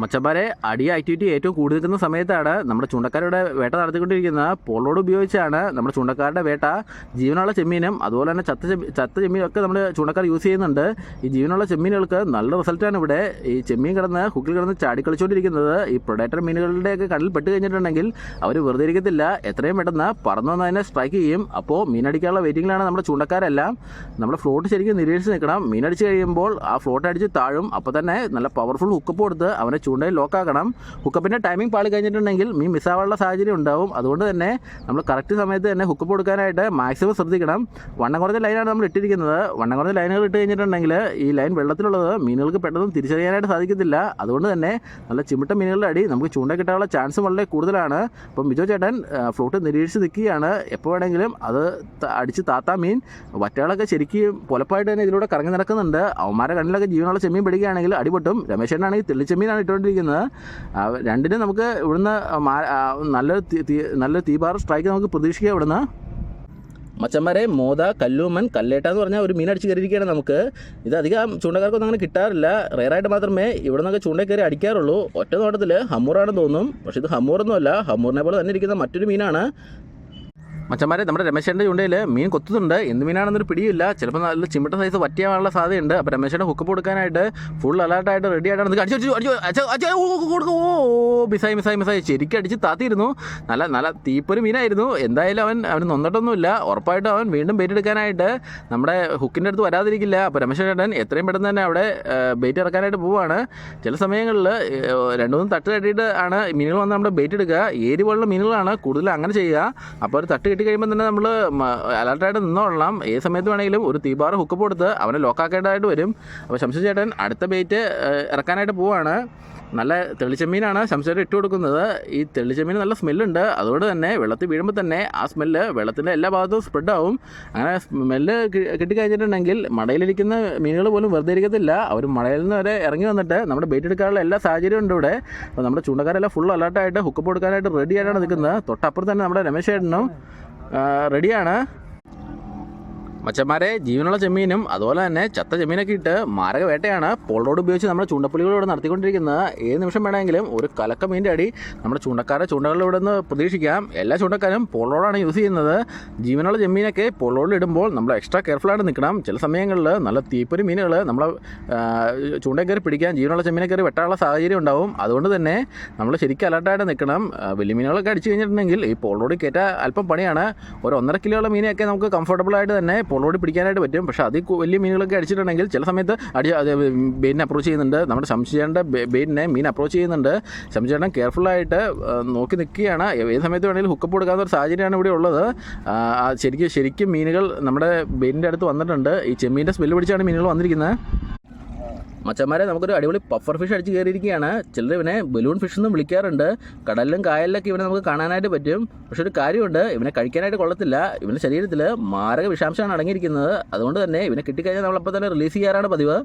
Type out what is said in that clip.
മച്ചന്മാരെ അടി ആക്ടിവിറ്റി ഏറ്റവും കൂടുതൽ നിൽക്കുന്ന സമയത്താണ് നമ്മുടെ ചൂണ്ടക്കാരുടെ വേട്ട നടത്തിക്കൊണ്ടിരിക്കുന്നത്. പോളോട് ഉപയോഗിച്ചാണ് നമ്മുടെ ചൂണ്ടക്കാരുടെ വേട്ട. ജീവനുള്ള ചെമ്മീനും അതുപോലെ തന്നെ ചത്ത ചത്ത ചെമ്മീനും ഒക്കെ നമ്മൾ ചൂണ്ടക്കാർ യൂസ് ചെയ്യുന്നുണ്ട്. ഈ ജീവനുള്ള ചെമ്മീനുകൾക്ക് നല്ല റിസൾട്ടാണ് ഇവിടെ. ഈ ചെമ്മീൻ കിടന്ന് ഹുക്കിൽ കിടന്ന് ചാടിക്കളിച്ചുകൊണ്ടിരിക്കുന്നത്. ഈ പ്രൊഡേറ്റർ മീനുകളുടെയൊക്കെ കടലിൽ പെട്ട് കഴിഞ്ഞിട്ടുണ്ടെങ്കിൽ അവർ വെറുതെ ഇരിക്കത്തില്ല. എത്രയും പെട്ടെന്ന് പറന്നു തന്നെ സ്ട്രൈക്ക് ചെയ്യും. അപ്പോൾ മീനടിക്കാനുള്ള വെയിറ്റിങ്ങിലാണ് നമ്മുടെ ചൂണ്ടക്കാരെല്ലാം. നമ്മുടെ ഫ്ലോട്ട് ശരിക്കും നിരീക്ഷിച്ച് നിൽക്കണം. മീനടിച്ച് കഴിയുമ്പോൾ ആ ഫ്ലോട്ട് അടിച്ച് താഴും. അപ്പോൾ തന്നെ നല്ല പവർഫുൾ ഹുക്കപ്പ് കൊടുത്ത് അവനെ ചൂണ്ടയിൽ ലോക്കാക്കണം ഹുക്കപ്പിന്റെ ടൈമിംഗ് പാളി കഴിഞ്ഞിട്ടുണ്ടെങ്കിൽ മീൻ മിസ്സാവാനുള്ള സാഹചര്യം ഉണ്ടാവും. അതുകൊണ്ട് തന്നെ നമ്മൾ കറക്റ്റ് സമയത്ത് തന്നെ ഹുക്കപ്പ് കൊടുക്കാനായിട്ട് മാക്സിമം ശ്രദ്ധിക്കണം. വണ്ണം കുറഞ്ഞ ലൈനാണ് നമ്മൾ ഇട്ടിരിക്കുന്നത്. വണ്ണം കുറഞ്ഞ ലൈനുകൾ ഇട്ട് കഴിഞ്ഞിട്ടുണ്ടെങ്കിൽ ഈ ലൈൻ വെള്ളത്തിലുള്ളത് മീനുകൾക്ക് പെട്ടെന്ന് തിരിച്ചറിയാനായിട്ട് സാധിക്കത്തില്ല. അതുകൊണ്ട് തന്നെ നല്ല ചിമിട്ട മീനുകളുടെ അടി നമുക്ക് ചൂണ്ട കിട്ടാനുള്ള ചാൻസ് വളരെ കൂടുതലാണ്. അപ്പം ബിജോ ചേട്ടൻ ഫ്ലോട്ട് നിരീക്ഷിച്ച് നിൽക്കുകയാണ്. എപ്പോൾ വേണമെങ്കിലും അത് അടിച്ച് താത്താ മീൻ. വറ്റകളൊക്കെ ശരിക്കും പൊലപ്പായിട്ട് തന്നെ ഇതിലൂടെ കറങ്ങി നടക്കുന്നുണ്ട്. അവന്മാരെ കണ്ണിലൊക്കെ ജീവനുള്ള ചെമ്മീൻ പിടിക്കുകയാണെങ്കിൽ അടിപൊട്ടും. രമേശേട്ടനാണെങ്കിൽ തെള്ളിച്ചെമ്മീനാണ് ഇട്ടുകൊണ്ടിരിക്കുന്നത്. ആ, രണ്ടിനും നമുക്ക് ഇവിടുന്ന് നല്ലൊരു തീ- തീ- നല്ലൊരു തീപാർ സ്ട്രൈക്ക് നമുക്ക് പ്രതീക്ഷിക്കാം ഇവിടുന്ന്. മച്ചന്മാരെ മോത കല്ലൂമൻ കല്ലേട്ട എന്ന് പറഞ്ഞാൽ ഒരു മീൻ അടിച്ച് കയറിയിരിക്കുകയാണ് നമുക്ക്. ഇത് അധികം ചൂണ്ടക്കാർക്കൊന്നും അങ്ങനെ കിട്ടാറില്ല. റെയറായിട്ട് മാത്രമേ ഇവിടെ നിന്നൊക്കെ ചൂണ്ട കയറി അടിക്കാറുള്ളൂ. ഒറ്റ നോട്ടത്തിൽ ഹമ്മൂറാണെന്ന് തോന്നും. പക്ഷേ ഇത് ഹമ്മൂറൊന്നുമല്ല ഹമ്മൂറിനെ പോലെ തന്നെ ഇരിക്കുന്ന മറ്റൊരു മീനാണ്. മച്ചന്മാരെ നമ്മുടെ രമേശേന്റെ ചൂണ്ടയിൽ മീൻ കൊത്തുന്നുണ്ട്. എന്ത് മീനാണെന്നൊരു പിടിയില്ല ചിലപ്പോൾ നല്ല ചിമിട്ട സൈസ് പറ്റിയാനുള്ള സാധ്യതയുണ്ട്. അപ്പോൾ രമേശേന്റെ ഹുക്കപ്പ് കൊടുക്കാനായിട്ട് ഫുൾ അലേർട്ടായിട്ട് റെഡി ആയിട്ടാണ്. അടിച്ചു അടിച്ചു അടിച്ചു അച്ഛാ ഓ മിസ്സായി മിസ്സായി മിസ്സായി. ശരിക്കും അടിച്ച് താത്തിയിരുന്നു. നല്ല നല്ല തീപ്പൊരു മീനായിരുന്നു. എന്തായാലും അവൻ അവന് നൊന്നിട്ടൊന്നുമില്ല. ഉറപ്പായിട്ടും അവൻ വീണ്ടും ബെയ്റ്റ് എടുക്കാനായിട്ട് നമ്മുടെ ഹുക്കിന്റെ അടുത്ത് വരാതിരിക്കില്ല. അപ്പോൾ രമേശ് ചേട്ടൻ എത്രയും പെട്ടെന്ന് തന്നെ അവിടെ ബെയ്റ്റ് ഇറക്കാനായിട്ട് പോവുകയാണ് ചില സമയങ്ങളിൽ രണ്ട് മൂന്ന് തട്ട് തട്ടിയിട്ട് ആണ് മീനുകൾ വന്ന് നമ്മുടെ ബെയ്റ്റ് എടുക്കുക. ഏരി പോലുള്ള മീനുകളാണ് കൂടുതൽ അങ്ങനെ ചെയ്യുക. അപ്പോൾ ഒരു തട്ട് കിട്ടി കഴിയുമ്പോൾ തന്നെ നമ്മൾ അലർട്ടായിട്ട് നിന്നോളാം ഏത് സമയത്ത് വേണമെങ്കിലും ഒരു തീപാറ ഹുക്കപ്പ് കൊടുത്ത് അവനെ ലോക്കാക്കേണ്ടതായിട്ട് വരും. അപ്പോൾ ശംശു ചേട്ടൻ അടുത്ത ബേറ്റ് ഇറക്കാനായിട്ട് പോവാണ്. നല്ല തെളിച്ചമ്മീനാണ് ശംശുചേട്ടൻ ഇട്ട് കൊടുക്കുന്നത്. ഈ തെളിച്ചെമ്മീൻ നല്ല സ്മെല്ലുണ്ട് അതുകൊണ്ട് തന്നെ വെള്ളത്തിൽ വീഴുമ്പോൾ തന്നെ ആ സ്മെല്ല് വെള്ളത്തിന്റെ എല്ലാ ഭാഗത്തും സ്പ്രെഡ് ആവും. അങ്ങനെ സ്മെല്ല് കിട്ടിക്കഴിഞ്ഞിട്ടുണ്ടെങ്കിൽ മടയിലിരിക്കുന്ന മീനുകൾ പോലും വെറുതെ ഇരിക്കത്തില്ല. അവർ മടയിൽ നിന്ന് വരെ ഇറങ്ങി വന്നിട്ട് നമ്മുടെ ബേറ്റ് എടുക്കാനുള്ള എല്ലാ സാഹചര്യവും ഉണ്ട് ഇവിടെ. അപ്പോൾ നമ്മുടെ ചൂണ്ടക്കാരെല്ലാം ഫുൾ അലർട്ടായിട്ട് ഹുക്കപ്പ് കൊടുക്കാനായിട്ട് റെഡി ആയിട്ടാണ് നിൽക്കുന്നത്. തൊട്ടപ്പുറത്ത് തന്നെ നമ്മുടെ രമേശ് ചേട്ടനും ரெடியாண்ணா മച്ചന്മാരെ ജീവനുള്ള ചെമ്മീനും അതുപോലെ തന്നെ ചത്ത ചെമ്മീനൊക്കെ ഇട്ട് മാരക വേട്ടയാണ് പോൾ റോഡ് ഉപയോഗിച്ച് നമ്മുടെ ചൂണ്ടപ്പുലികളോട് നടത്തിക്കൊണ്ടിരിക്കുന്നത്. ഏത് നിമിഷം വേണമെങ്കിലും ഒരു കലക്ക മീന്റെ അടി നമ്മുടെ ചൂണ്ടക്കാരെ ചൂണ്ടകളിലൂടെ നിന്ന് പ്രതീക്ഷിക്കാം. എല്ലാ ചൂണ്ടക്കാരും പോൾ റോഡാണ് യൂസ് ചെയ്യുന്നത്. ജീവനുള്ള ചെമ്മീനൊക്കെ പോൾ റോഡിൽ ഇടുമ്പോൾ നമ്മൾ എക്സ്ട്രാ കെയർഫുള്ളായിട്ട് നിൽക്കണം. ചില സമയങ്ങളിൽ നല്ല തീപ്പൊരി മീനുകൾ നമ്മളെ ചൂണ്ടയിൽ കയറി പിടിക്കാൻ ജീവനുള്ള ചെമ്മീനെ കയറി വെട്ടാനുള്ള സാഹചര്യം ഉണ്ടാവും. അതുകൊണ്ട് തന്നെ നമ്മൾ ശരിക്കും അലർട്ടായിട്ട് നിൽക്കണം. വലിയ മീനുകളൊക്കെ അടിച്ചു കഴിഞ്ഞിട്ടുണ്ടെങ്കിൽ ഈ പോൾ റോഡിൽ കയറ്റാൻ അല്പം പണിയാണ്. ഒരു ഒന്നര കിലോയുള്ള മീനെയൊക്കെ നമുക്ക് കംഫർട്ടബിൾ ആയിട്ട് തന്നെ റോഡിൽ പിടിക്കാനായിട്ട് പറ്റും. പക്ഷേ അതിൽ വലിയ മീനുകളൊക്കെ അടിച്ചിട്ടുണ്ടെങ്കിൽ ചില സമയത്ത് അടി ബെയിനെ അപ്രോച്ച് ചെയ്യുന്നുണ്ട്. നമ്മുടെ സംശയന്റെ ബെയിനെ മീൻ അപ്രോച്ച് ചെയ്യുന്നുണ്ട്. സംശയം കെയർഫുള്ളായിട്ട് നോക്കി നിൽക്കുകയാണ്. ഏത് സമയത്ത് വേണമെങ്കിലും ഹുക്കപ്പ് കൊടുക്കാത്ത ഒരു സാഹചര്യമാണ് ഇവിടെ ഉള്ളത്. ശരിക്കും ശരിക്കും മീനുകൾ നമ്മുടെ ബെയിനിന്റെ അടുത്ത് വന്നിട്ടുണ്ട്. ഈ ചെമ്മീന്റെ സ്മെല്ല് പിടിച്ചാണ് മീനുകൾ വന്നിരിക്കുന്നത്. മച്ചന്മാരെ നമുക്കൊരു അടിപൊളി പഫർ ഫിഷ് അടിച്ച് കയറിയിരിക്കുകയാണ്. ചിലർ ഇവനെ ബലൂൺ ഫിഷ് എന്നും വിളിക്കാറുണ്ട്. കടലിലും കായലിലൊക്കെ ഇവനെ നമുക്ക് കാണാനായിട്ട് പറ്റും. പക്ഷെ ഒരു കാര്യമുണ്ട് ഇവനെ കഴിക്കാനായിട്ട് കൊള്ളത്തില്ല. ഇവന്റെ ശരീരത്തിൽ മാരക വിഷാംശമാണ് അടങ്ങിയിരിക്കുന്നത്. അതുകൊണ്ട് തന്നെ ഇവനെ കിട്ടിക്കഴിഞ്ഞാൽ നമ്മളപ്പോൾ തന്നെ റിലീസ് ചെയ്യാറാണ് പതിവ്.